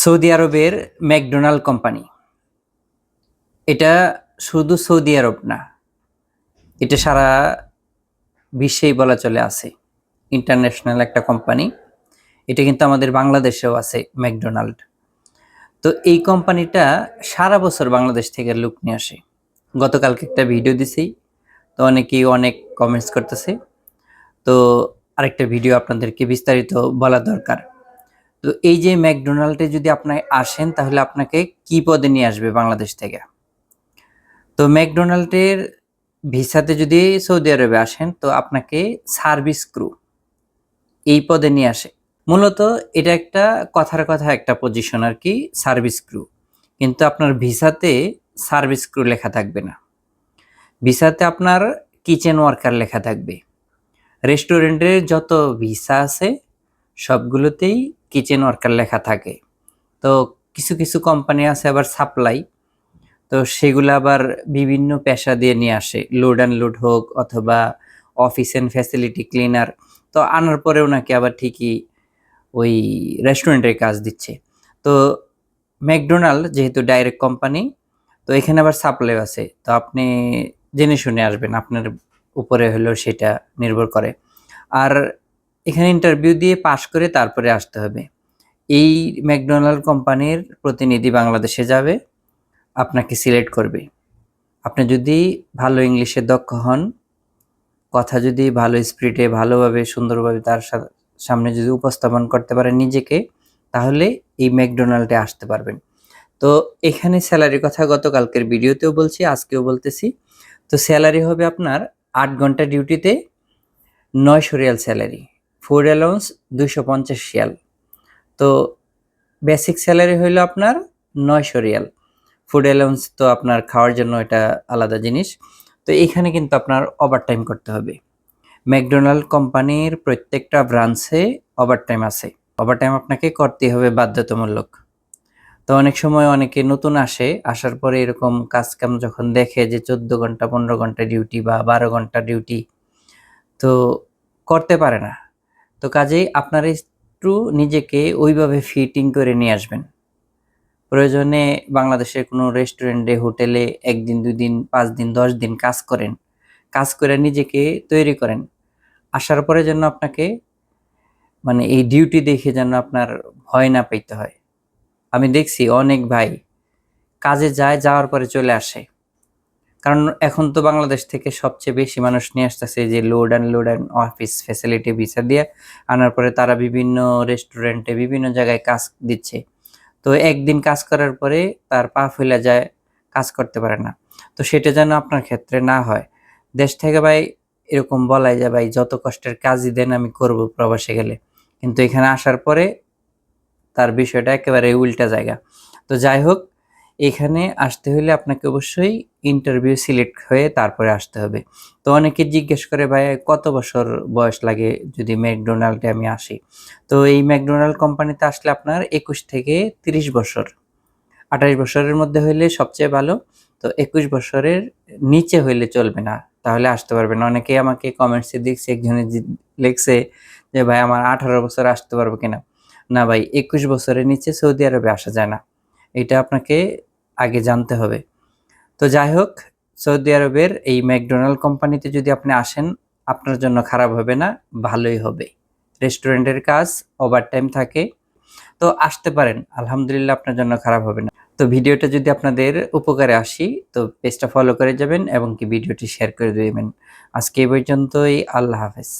Saudi আরবের McDonald company. এটা শুধু সৌদি আরব না, এটা সারা বিশ্বেই বলা চলে আছে। ইন্টারন্যাশনাল একটা কোম্পানি। এটা কিন্তু আমাদের বাংলাদেশেও আছে ম্যাকডোনাল্ড। তো এই কোম্পানিটা সারা বছর বাংলাদেশ থেকে লুক নিয়ে আসে। গতকালকে একটা ভিডিও দিছি, তো অনেকেই অনেক কমেন্টস করতেছে। তো আরেকটা ভিডিও আপনাদেরকে বিস্তারিত বলা দরকার। তো এই যে ম্যাকডোনাল্ডে যদি আপনি আসেন, তাহলে আপনাকে কি পদে নিয়ে আসবে বাংলাদেশ থেকে? তো ম্যাকডোনাল্ডের ভিসাতে যদি সৌদি আরবে আসেন, তো আপনাকে সার্ভিস ক্রু এই পদে নিয়ে আসে। মূলত এটা একটা কথার কথা একটা পজিশন আর কি, সার্ভিস ক্রু। কিন্তু আপনার ভিসাতে সার্ভিস ক্রু লেখা থাকবে না। ভিসাতে আপনার কিচেন ওয়ার্কার লেখা থাকবে। রেস্টুরেন্টের যত ভিসা আছে, সবগুলোতেই কিচেন ওয়ার্কার লেখা থাকে। তো কিছু কিছু কোম্পানি আছে আবার সাপ্লাই তো সেগুলো আবার বিভিন্ন পেশা দিয়ে নিয়ে আসে। লোড অ্যান্ড লোড হোক অথবা অফিস অ্যান্ড ফ্যাসিলিটি ক্লিনার তো আনার পরেও নাকি আবার ঠিকই ওই রেস্টুরেন্টের কাজ দিচ্ছে। তো ম্যাকডোনাল্ড যেহেতু ডাইরেক্ট কোম্পানি তো এখানে আবার সাপ্লাই আছে। তো আপনি জেনে শুনে আসবেন, আপনার উপরে হলেও সেটা নির্ভর করে। আর এখানে ইন্টারভিউ দিয়ে পাশ করে তারপরে আসতে হবে। এই ম্যাকডোনাল্ড কোম্পানির প্রতিনিধি বাংলাদেশে যাবে, আপনাকে সিলেক্ট করবে। আপনি যদি ভালো ইংলিশে দক্ষ হন, কথা যদি ভালো স্পিরিটে ভালোভাবে, সুন্দরভাবে তার সামনে যদি উপস্থাপন করতে পারেন নিজেকে, তাহলে এই ম্যাকডোনাল্ডে আসতে পারবেন। তো এখানে স্যালারির কথা গতকালকের ভিডিওতেও বলছি, আজকেও বলতেছি। তো স্যালারি হবে আপনার আট ঘণ্টা ডিউটিতে নয়শো রিয়াল স্যালারি ফুড অ্যালাউন্স দুইশো পঞ্চাশ রিয়াল। তো বেসিক স্যালারি হইল আপনার নয়শো রিয়াল। ফুড অ্যালাউন্স তো আপনার খাওয়ার জন্য এটা আলাদা জিনিস। তো এখানে কিন্তু আপনার ওভার টাইম করতে হবে। ম্যাকডোনাল্ড কোম্পানির প্রত্যেকটা ব্রাঞ্চে ওভার টাইম আছে। ওভার টাইম আপনাকে করতেই হবে বাধ্যতামূলক। তো অনেক সময় অনেকে নতুন আসে, আসার পরে এরকম কাজ কাম যখন দেখে যে চোদ্দ ঘণ্টা, পনেরো ঘণ্টা ডিউটি বা বারো ঘণ্টা ডিউটি তো করতে পারে না। তো কাজেই আপনার একটু নিজেকে ওইভাবে ফিটিং করে নিয়ে আসবেন। প্রয়োজনে বাংলাদেশের কোনো রেস্টুরেন্টে, হোটেলে একদিন দুই দিন পাঁচ দিন, দশ দিন কাজ করেন। কাজ করে নিজেকে তৈরি করেন। আসার পরে যেন আপনাকে মানে এই ডিউটি দেখে যেন আপনার ভয় না পেতে হয়। আমি দেখছি অনেক ভাই কাজে যায়, যাওয়ার পরে চলে আসে। কারণ এখন তো বাংলাদেশ থেকে সবচেয়ে বেশি মানুষ নিয়ে আসতেছে যে load and load and office facility visa দিয়ে। আনার পরে তারা বিভিন্ন রেস্টুরেন্টে বিভিন্ন জায়গায় কাজ দিচ্ছে। তো একদিন কাজ করার পরে তার পা ফেলে যায়, কাজ করতে পারে না। তো সেটা যেন আপনার ক্ষেত্রে না হয়। দেশ থেকে ভাই এরকম বলাই যায়, ভাই, যত কষ্টের কাজই দেন, আমি করব প্রবাসে গেলে। কিন্তু এখানে আসার পরে তার বিষয়টা একেবারে উল্টা জায়গা। তো যাই হোক এখানে আসতে হলে আপনাকে অবশ্যই ইন্টারভিউ সিলেক্ট হয়ে তারপরে আসতে হবে। তো অনেকে জিজ্ঞেস করে, ভাই, কত বছর বয়স লাগে যদি ম্যাকডোনাল্ডে আমি আসি? তো এই ম্যাকডোনাল্ড কোম্পানিতে আসলে আপনার একুশ থেকে তিরিশ বছর। আঠাশ বছরের মধ্যে হইলে সবচেয়ে ভালো, তো একুশ বছরের নিচে হইলে চলবে না, তাহলে আসতে পারবে না। অনেকেই আমাকে কমেন্টসে দেখছে, একজনে লিখছে যে, ভাই, আমার আঠারো বছর আসতে পারব কিনা? না, ভাই, একুশ বছরের নিচে সৌদি আরবে আসা যায় না। এটা আপনাকে আগে জানতে হবে। তো যাই হোক, সৌদি আরবের এই ম্যাকডোনাল্ড কোম্পানিতে যদি আপনি আসেন, আপনার জন্য খারাপ হবে না, ভালোই হবে। রেস্টুরেন্টের কাজ ওভার টাইম থাকে। তো আসতে পারেন, আলহামদুলিল্লাহ আপনার জন্য খারাপ হবে না। তো ভিডিওটা যদি আপনাদের উপকারে আসি, তো পেজটা ফলো করে যাবেন এবং কি ভিডিওটি শেয়ার করে দেবেন। আজকে এই পর্যন্তই, আল্লাহ হাফেজ।